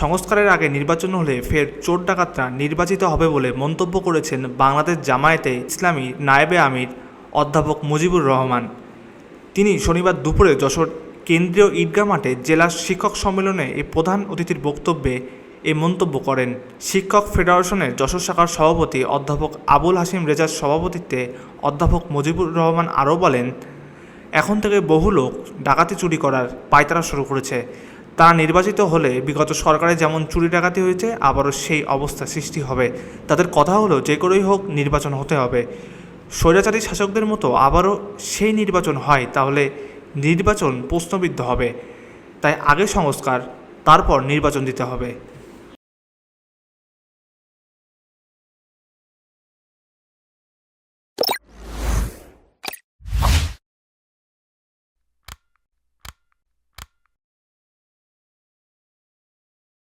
সংস্কারের আগে নির্বাচন হলে ফের চোর ডাকাতরা নির্বাচিত হবে বলে মন্তব্য করেছেন বাংলাদেশ জামায়াতে ইসলামী নায়েবে আমির অধ্যাপক মুজিবুর রহমান। তিনি শনিবার দুপুরে যশোর কেন্দ্রীয় ঈদগাহ মাঠে জেলা শিক্ষক সম্মেলনে এই প্রধান অতিথির বক্তব্যে এ মন্তব্য করেন। শিক্ষক ফেডারেশনের যশোর শাখার সভাপতি অধ্যাপক আবুল হাসিম রেজার সভাপতিত্বে অধ্যাপক মুজিবুর রহমান আরও বলেন, এখন থেকে বহু লোক ডাকাতি চুরি করার পায়তারা শুরু করেছে। তারা নির্বাচিত হলে বিগত সরকারে যেমন চুরি ডাকাতি হয়েছে, আবারও সেই অবস্থা সৃষ্টি হবে। তাদের কথা হলো, যে করেই হোক নির্বাচন হতে হবে। স্বৈরাচারী শাসকদের মতো আবারও সেই নির্বাচন হয়, তাহলে নির্বাচন প্রশ্নবিদ্ধ হবে। তাই আগে সংস্কার, তারপর নির্বাচন দিতে হবে।